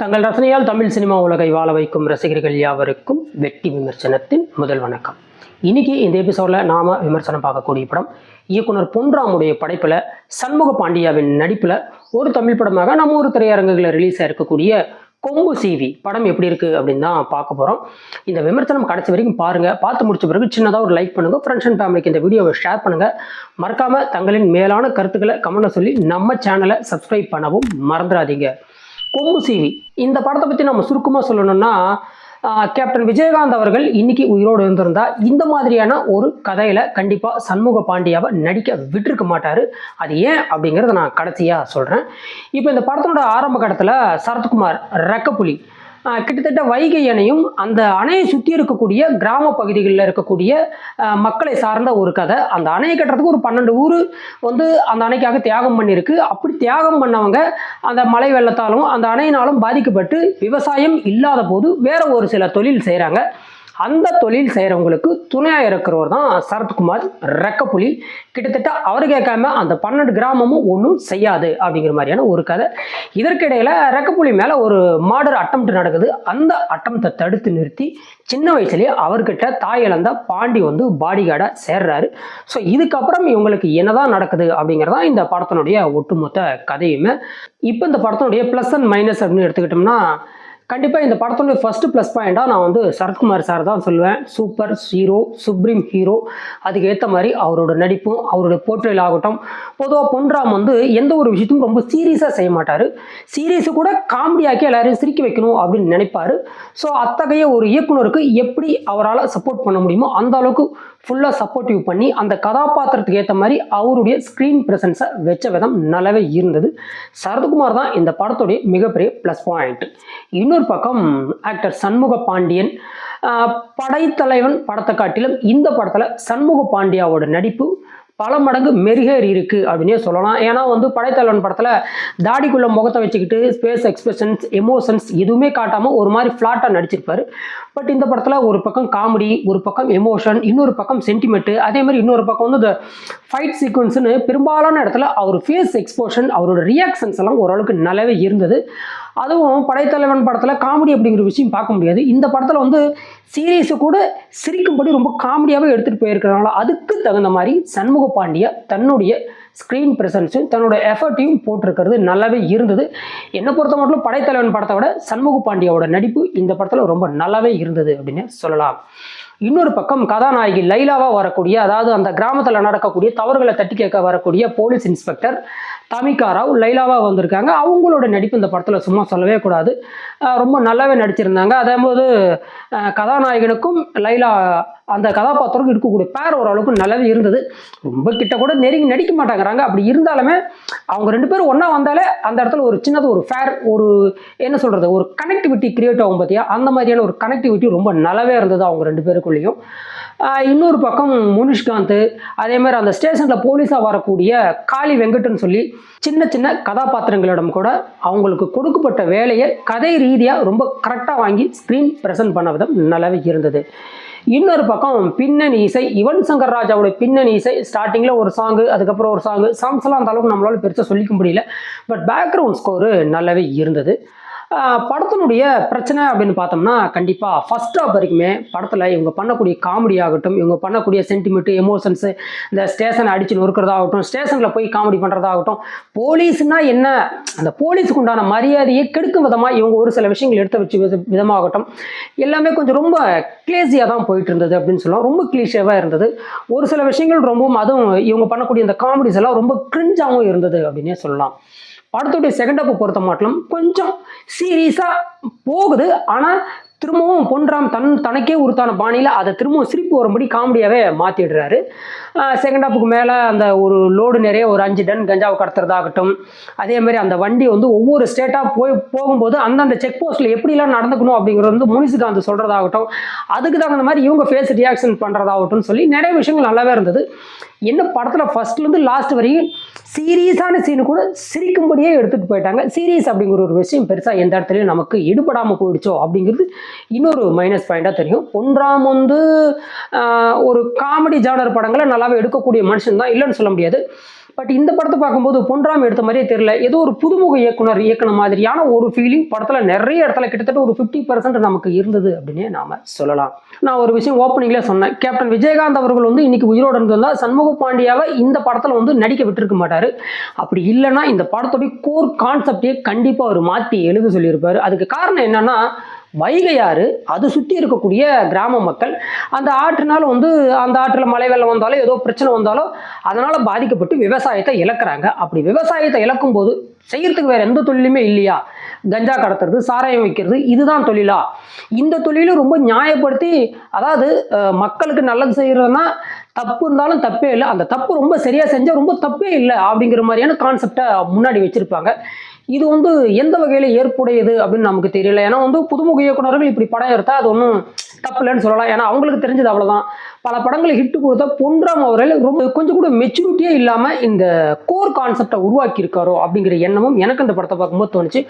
தங்கள் ரசனையால் தமிழ் சினிமா உலகை வாழ வைக்கும் ரசிகர்கள் யாவருக்கும் வெட்டி விமர்சனத்தின் முதல் வணக்கம். இன்னைக்கு இந்த எபிசோடில் நாம விமர்சனம் பார்க்கக்கூடிய படம் இயக்குனர் பொன்ராமுடைய படைப்பில் சண்முக பாண்டியாவின் நடிப்பில் ஒரு தமிழ் படமாக நம்ம ஒரு திரையரங்குகளில் ரிலீஸ் ஆயிருக்கக்கூடிய கொம்பு சிவி படம் எப்படி இருக்கு அப்படின்னு தான் பார்க்க போகிறோம் இந்த விமர்சனம் கடைசி வரைக்கும் பாருங்க. பார்த்து முடிச்ச பிறகு சின்னதாக ஒரு லைக் பண்ணுங்க. ஃப்ரெண்ட்ஸ் அண்ட் ஃபேமிலிக்கு இந்த வீடியோவை ஷேர் பண்ணுங்க. மறக்காம தங்களின் மேலான கருத்துக்களை கமெண்ட்ல சொல்லி நம்ம சேனலை சப்ஸ்கிரைப் பண்ணவும் மறந்துடாதீங்க. கொம்பு சீவி. இந்த படத்தை பற்றி நம்ம சுருக்கமாக சொல்லணும்னா கேப்டன் விஜயகாந்த் அவர்கள் இன்னைக்கு உயிரோடு இருந்திருந்தா இந்த மாதிரியான ஒரு கதையில கண்டிப்பா சண்முக பாண்டியாவை நடிக்க விட்டுருக்க மாட்டாரு. அது ஏன் அப்படிங்கிறத நான் கடைசியா சொல்றேன். இப்போ இந்த படத்தோட ஆரம்ப கட்டத்துல சரத்குமார் ரெக்கப்புலி கிட்டத்தட்ட வைகை அணையும் அந்த அணையை சுற்றி இருக்கக்கூடிய கிராம பகுதிகளில் இருக்கக்கூடிய மக்களை சார்ந்த ஒரு கதை. அந்த அணையை கட்டுறதுக்கு ஒரு பன்னெண்டு ஊர் வந்து அந்த அணைக்காக தியாகம் பண்ணியிருக்கு. அப்படி தியாகம் பண்ணவங்க அந்த மழை வெள்ளத்தாலும் அந்த அணையினாலும் பாதிக்கப்பட்டு விவசாயம் இல்லாத போது வேற ஒரு சில தொழில் செய்கிறாங்க அந்த தொழில் செய்கிறவங்களுக்கு துணையாக இருக்கிறவர் தான் சரத்குமார் ரெக்கப்புலி. கிட்டத்தட்ட அவர் கேட்காம அந்த பன்னெண்டு கிராமமும் ஒன்றும் செய்யாது அப்படிங்கிற மாதிரியான ஒரு கதை. இதற்கிடையில் ரெக்கப்புலி மேலே ஒரு மாடர் அட்டம் நடக்குது. அந்த அட்டம்த்தை தடுத்து நிறுத்தி சின்ன வயசுலேயே அவர்கிட்ட தாய் இழந்த பாண்டி வந்து பாடிகார்டை சேர்றாரு. ஸோ இதுக்கப்புறம் இவங்களுக்கு என்னதான் நடக்குது அப்படிங்கிறதா இந்த படத்தினுடைய ஒட்டுமொத்த கதையுமே. இப்போ இந்த படத்தினுடைய ப்ளஸ் அண்ட் மைனஸ் அப்படின்னு எடுத்துக்கிட்டோம்னா கண்டிப்பாக இந்த படத்தோட ஃபஸ்ட்டு ப்ளஸ் பாயிண்டாக நான் வந்து சரத்குமார் சார் தான் சொல்லுவேன். சூப்பர் ஹீரோ சுப்ரீம் ஹீரோ அதுக்கு ஏற்ற மாதிரி அவரோட நடிப்பும் அவரோட போர்ட்ரேல் ஆகட்டும். பொதுவாக பொன்ராம் வந்து எந்த ஒரு விஷயத்தையும் ரொம்ப சீரியஸாக செய்ய மாட்டார். சீரியஸை கூட காமெடியாக்கி எல்லாரையும் சிரிக்க வைக்கணும் அப்படின்னு நினைப்பாரு. ஸோ அத்தகைய ஒரு இயக்குனருக்கு எப்படி அவரால் சப்போர்ட் பண்ண முடியுமோ அந்த அளவுக்கு ஃபுல்லாக சப்போர்ட்டிவ் பண்ணி அந்த கதாபாத்திரத்துக்கு ஏற்ற மாதிரி அவருடைய ஸ்க்ரீன் ப்ரெசன்ஸை வச்ச விதம் நல்லாவே இருந்தது. சரத்குமார் தான் இந்த படத்துடைய மிகப்பெரிய ப்ளஸ் பாயிண்ட் இன்னொரு பக்கம் ஆக்டர் சண்முக பாண்டியன் படைத்தலைவன் படத்தை காட்டிலும் இந்த படத்தில் சண்முக பாண்டியாவோட நடிப்பு பல மடங்கு மெருகேறி இருக்கு அப்படின்னே சொல்லலாம். ஏன்னா வந்து படைத்தலைவன் படத்தில் தாடிக்குள்ள முகத்தை வச்சுக்கிட்டு ஸ்பேஸ் எக்ஸ்பிரஷன்ஸ் எமோஷன்ஸ் எதுவுமே காட்டாமல் ஒரு மாதிரி ஃப்ளாட்டாக நடிச்சிருப்பாரு. பட் இந்த படத்தில் ஒரு பக்கம் காமெடி ஒரு பக்கம் எமோஷன் இன்னொரு பக்கம் சென்டிமெண்ட்டு அதே மாதிரி இன்னொரு பக்கம் வந்து இந்த ஃபைட் சீக்வன்ஸ்னு பெரும்பாலான இடத்துல அவர் ஃபேஸ் எக்ஸ்போஷன் அவரோட ரியாக்ஷன்ஸ் எல்லாம் ஓரளவுக்கு நல்லாவே இருந்தது. அதுவும் படைத்தலைவன் படத்தில் காமெடி அப்படிங்கிற விஷயம் பார்க்க முடியாது. இந்த படத்தில் வந்து சீரியஸை கூட சிரிக்கும்படி ரொம்ப காமெடியாகவே எடுத்துகிட்டு போயிருக்கிறனால அதுக்கு தகுந்த மாதிரி சண்முக பாண்டியா தன்னுடைய ஸ்க்ரீன் ப்ரெசன்ஸும் தன்னோட எஃபர்ட்டையும் போட்டிருக்கிறது நல்லாவே இருந்தது. என்னை பொறுத்த மட்டும் படைத்தலைவன் படத்தை விட சண்முக பாண்டியாவோட நடிப்பு இந்த படத்தில் ரொம்ப நல்லாவே இருந்தது அப்படின்னு சொல்லலாம். இன்னொரு பக்கம் கதாநாயகி லைலாவாக வரக்கூடிய அதாவது அந்த கிராமத்தில் நடக்கக்கூடிய தவறுகளை தட்டி கேட்க வரக்கூடிய போலீஸ் இன்ஸ்பெக்டர் தமிகா ராவ் லைலாவாக வந்திருக்காங்க. அவங்களோட நடிப்பு இந்த படத்தில் சும்மா சொல்லவே கூடாது. ரொம்ப நல்லாவே நடிச்சிருந்தாங்க. அதேபோது கதாநாயகனுக்கும் லைலா அந்த கதாபாத்திரம் இருக்கக்கூடிய பேர் ஓரளவுக்கு நல்லாவே இருந்தது. ரொம்ப கிட்ட கூட நெருங்கி நடிக்க மாட்டேங்கிறாங்க. அப்படி இருந்தாலுமே அவங்க ரெண்டு பேரும் ஒன்றா வந்தாலே அந்த இடத்துல ஒரு சின்னது ஒரு ஃபேர் ஒரு என்ன சொல்கிறது ஒரு கனெக்டிவிட்டி கிரியேட் ஆகும் பார்த்தியா அந்த மாதிரியான ஒரு கனெக்டிவிட்டி ரொம்ப நல்லாவே இருந்தது அவங்க ரெண்டு பேருக்குள்ளேயும். இன்னொரு பக்கம் முனிஷ்காந்த் அதே மாதிரி அந்த ஸ்டேஷனில் போலீஸாக வரக்கூடிய காளி வெங்கட்னு சொல்லி சின்ன சின்ன கதாபாத்திரங்களிடம் கூட அவங்களுக்கு கொடுக்கப்பட்ட வேலையை கதை ரீதியாக ரொம்ப கரெக்டாக வாங்கி ஸ்க்ரீன் ப்ரெசென்ட் பண்ண விதம் நல்லாவே இருந்தது. இன்னொரு பக்கம் பின்னணி இசை யுவன் சங்கர் ராஜாவோட பின்னணி இசை ஸ்டார்டிங்கில் ஒரு சாங்கு அதுக்கப்புறம் ஒரு சாங்கு சாங்ஸ்லாம் அந்த அளவுக்கு நம்மளால பெருசாக சொல்லிக்க முடியல. பட் பேக்ரவுண்ட் ஸ்கோரு நல்லாவே இருந்தது. படத்தினுடைய பிரச்சனை அப்படின்னு பார்த்தோம்னா கண்டிப்பாக ஃபர்ஸ்ட் ஆஃப் வரைக்குமே படத்தில் இவங்க பண்ணக்கூடிய காமெடி ஆகட்டும் இவங்க பண்ணக்கூடிய சென்டிமெண்ட் எமோஷன்ஸு இந்த ஸ்டேஷனை அடித்து நொறுக்கிறதாகட்டும் ஸ்டேஷனில் போய் காமெடி பண்ணுறதாகட்டும் போலீஸ்னால் என்ன? அந்த போலீஸுக்கு உண்டான மரியாதையை கெடுக்கும் விதமாக இவங்க ஒரு சில விஷயங்கள் எடுத்து வச்சு விதமாகட்டும். எல்லாமே கொஞ்சம் ரொம்ப கிளேசியாக தான் போயிட்டு இருந்தது அப்படின்னு சொல்லலாம். ரொம்ப கிளீஷேவாக இருந்தது. ஒரு சில விஷயங்கள் ரொம்பவும் அதுவும் இவங்க பண்ணக்கூடிய இந்த காமெடிஸ் எல்லாம் ரொம்ப கிரிஞ்சாகவும் இருந்தது அப்படின்னே சொல்லலாம். படத்துடைய செகண்ட் ஹாப் பொறுத்த மாட்டிலும் கொஞ்சம் சீரியஸாக போகுது. ஆனால் திரும்பவும் பொன்ராம் தன் தனக்கே உருத்தான பாணியில் அதை திரும்பவும் சிரிப்பு வரும்படி காமெடியாகவே மாற்றிடுறாரு செகண்ட் ஹாப்புக்கு மேலே அந்த ஒரு லோடு நிறைய ஒரு அஞ்சு டன் கஞ்சாவை கடத்துறதாகட்டும் அதேமாதிரி அந்த வண்டி வந்து ஒவ்வொரு ஸ்டேட்டாக போய் போகும்போது அந்தந்த செக் போஸ்ட்டில் எப்படிலாம் நடந்துக்கணும் அப்படிங்கிறது வந்து முனிசுகாந்த் சொல்கிறதாகட்டும் அதுக்கு தகுந்த மாதிரி இவங்க ஃபேஸ் ரியாக்ஷன் பண்ணுறதாகட்டும் சொல்லி நிறைய விஷயங்கள் நல்லாவே இருந்தது. என்ன படத்தில் ஃபர்ஸ்ட்லேருந்து லாஸ்ட் வரையும் சீரியஸான சீனு கூட சிரிக்கும்படியே எடுத்துகிட்டு போயிட்டாங்க. சீரியஸ் அப்படிங்கிற ஒரு விஷயம் பெருசாக எந்த இடத்துலையும் நமக்கு ஈடுபடாமல் போயிடுச்சோ அப்படிங்கிறது இன்னொரு மைனஸ் பாயிண்டாக தெரியும். ஒன்றாம் வந்து ஒரு காமெடி ஜானர் படங்களை நல்லாவே எடுக்கக்கூடிய மனுஷன் தான் இல்லைன்னு சொல்ல முடியாது. பட் இந்த படத்தை பார்க்கும்போது பொன்ராம் எடுத்த மாதிரியே தெரியல. ஏதோ ஒரு புதுமுக இயக்குனர் இயக்குன மாதிரியான ஒரு ஃபீலிங் படத்தில் நிறைய இடத்துல கிட்டத்தட்ட ஒரு ஃபிஃப்டி பர்சன்ட் நமக்கு இருந்தது அப்படின்னே நாம சொல்லலாம். நான் ஒரு விஷயம் ஓப்பனிங்ல சொன்னேன். கேப்டன் விஜயகாந்த் அவர்கள் வந்து இன்னைக்கு உயிரோடு இருந்திருந்தா சண்முக பாண்டியாவை இந்த படத்தில் வந்து நடிக்க விட்டுருக்க மாட்டாரு. அப்படி இல்லைன்னா இந்த படத்துடைய கோர் கான்செப்டே கண்டிப்பாக அவர் மாற்றி எழுத சொல்லியிருப்பார். அதுக்கு காரணம் என்னன்னா வைகையாறு அது சுற்றி இருக்கக்கூடிய கிராம மக்கள் அந்த ஆற்றுனால வந்து அந்த ஆற்றில் மழை வெள்ளம் வந்தாலும் ஏதோ பிரச்சனை வந்தாலும் அதனால் பாதிக்கப்பட்டு விவசாயத்தை இழக்கிறாங்க. அப்படி விவசாயத்தை இழக்கும் போது செய்யறதுக்கு வேற எந்த தொழிலுமே இல்லையா? கஞ்சா கடத்துறது சாராயம் வைக்கிறது இதுதான் தொழிலா? இந்த தொழிலும் ரொம்ப நியாயப்படுத்தி அதாவது மக்களுக்கு நல்லது செய்கிறதுனா தப்பு இருந்தாலும் தப்பே இல்லை. அந்த தப்பு ரொம்ப சரியாக செஞ்சால் ரொம்ப தப்பே இல்லை அப்படிங்கிற மாதிரியான கான்செப்டை முன்னாடி வச்சுருப்பாங்க. இது வந்து எந்த வகையில் ஏற்புடையது அப்படின்னு நமக்கு தெரியல. ஏன்னா வந்து புதுமுக இயக்குனர்கள் இப்படி படம் எடுத்தால் அது ஒன்றும் தப்பில்லைன்னு சொல்லலாம். ஏன்னா அவங்களுக்கு தெரிஞ்சது அவ்வளோதான் பல படங்களை ஹிட் கொடுத்தா பொன்றாம் அவர்கள் ரொம்ப கொஞ்சம் கூட மெச்சூரிட்டியே இல்லாமல் இந்த கோர் கான்செப்டை உருவாக்கியிருக்காரோ அப்படிங்கிற எண்ணமும் எனக்கு இந்த படத்தை பார்க்கும்போது தோணுச்சு.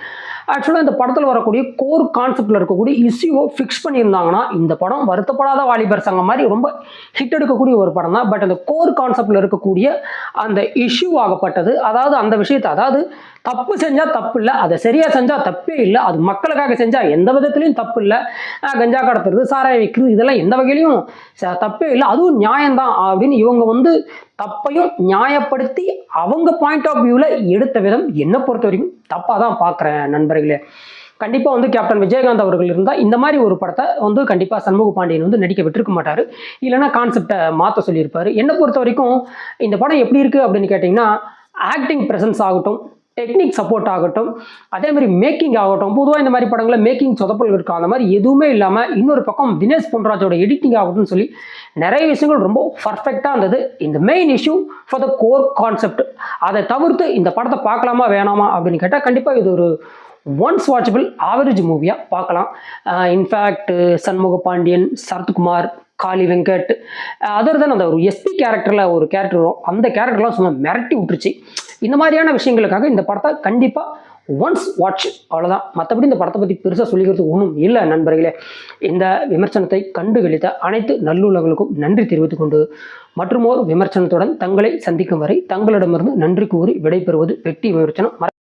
ஆக்சுவலாக இந்த படத்தில் வரக்கூடிய கோர் கான்செப்டில் இருக்கக்கூடிய இஷ்யூவை ஃபிக்ஸ் பண்ணியிருந்தாங்கன்னா இந்த படம் வருத்தப்படாத வாலிபர் சங்கம் மாதிரி ரொம்ப ஹிட் எடுக்கக்கூடிய ஒரு படம் தான். பட் அந்த கோர் கான்செப்டில் இருக்கக்கூடிய அந்த இஷ்யூ ஆகப்பட்டது. அதாவது அந்த விஷயத்தை அதாவது தப்பு செஞ்சால் தப்பு இல்லை அதை சரியாக செஞ்சால் தப்பே இல்லை அது மக்களுக்காக செஞ்சால் எந்த விதத்துலையும் தப்பு இல்லை. கஞ்சா கடத்துறது சாராய வைக்கிறது இதெல்லாம் எந்த வகையிலையும் ச- தப்பே இல்லை. அதுவும் நியாயம்தான் அப்படின்னு இவங்க வந்து தப்பையும் நியாயப்படுத்தி அவங்க பாயிண்ட் ஆஃப் வியூவில் எடுத்த விதம் என்னை பொறுத்த வரைக்கும் தப்பாக தான் பார்க்குறேன் நண்பர்களே. கண்டிப்பாக வந்து கேப்டன் விஜயகாந்த் அவர்கள் இருந்தால் இந்த மாதிரி ஒரு படத்தை வந்து கண்டிப்பாக சண்முக பாண்டியன் வந்து நடிக்க விட்டுருக்க மாட்டார். இல்லைன்னா கான்செப்டை மாற்ற சொல்லியிருப்பார். என்னை பொறுத்த வரைக்கும் இந்த படம் எப்படி இருக்குது அப்படின்னு கேட்டிங்கன்னா ஆக்டிங் ப்ரெசன்ஸ் ஆகட்டும் டெக்னிக் சப்போர்ட் ஆகட்டும் அதே மாதிரி மேக்கிங் ஆகட்டும் பொதுவாக இந்த மாதிரி படங்களில் மேக்கிங் சொதப்பல் இருக்கும் அந்த மாதிரி எதுவுமே இல்லாமல் இன்னொரு பக்கம் தினேஷ் பொன்ராஜோட எடிட்டிங் ஆகட்டும்னு சொல்லி நிறைய விஷயங்கள் ரொம்ப பர்ஃபெக்டாக இருந்தது. இந்த main issue for the core concept அதை தவிர்த்து இந்த படத்தை பார்க்கலாமா வேணாமா அப்படின்னு கேட்டால் கண்டிப்பாக இது ஒரு ஒன்ஸ் வாட்சபிள் ஆவரேஜ் மூவியாக பார்க்கலாம். In fact Shanmuga Pandian Sarathkumar Kali Venkat other தான் அந்த ஒரு எஸ்பி கேரக்டரில் ஒரு கேரக்டர் வரும் அந்த கேரக்டர்லாம் சும்மா மிரட்டி விட்டுருச்சு. இந்த மாதிரியான விஷயங்களுக்காக இந்த படத்தை கண்டிப்பாக ஒன்ஸ் வாட்ச் அவ்வளோதான் மற்றபடி இந்த படத்தை பற்றி பெருசாக சொல்லிக்கிறது ஒன்றும் இல்லை நண்பர்களே. இந்த விமர்சனத்தை கண்டுகளித்த அனைத்து நல்லுள்ளவர்களுக்கும் நன்றி தெரிவித்துக் கொண்டு மற்றுமோர் விமர்சனத்துடன் தங்களை சந்திக்கும் வரை தங்களிடமிருந்து நன்றி கூறி விடைபெறுவது வெட்டி விமர்சனம்.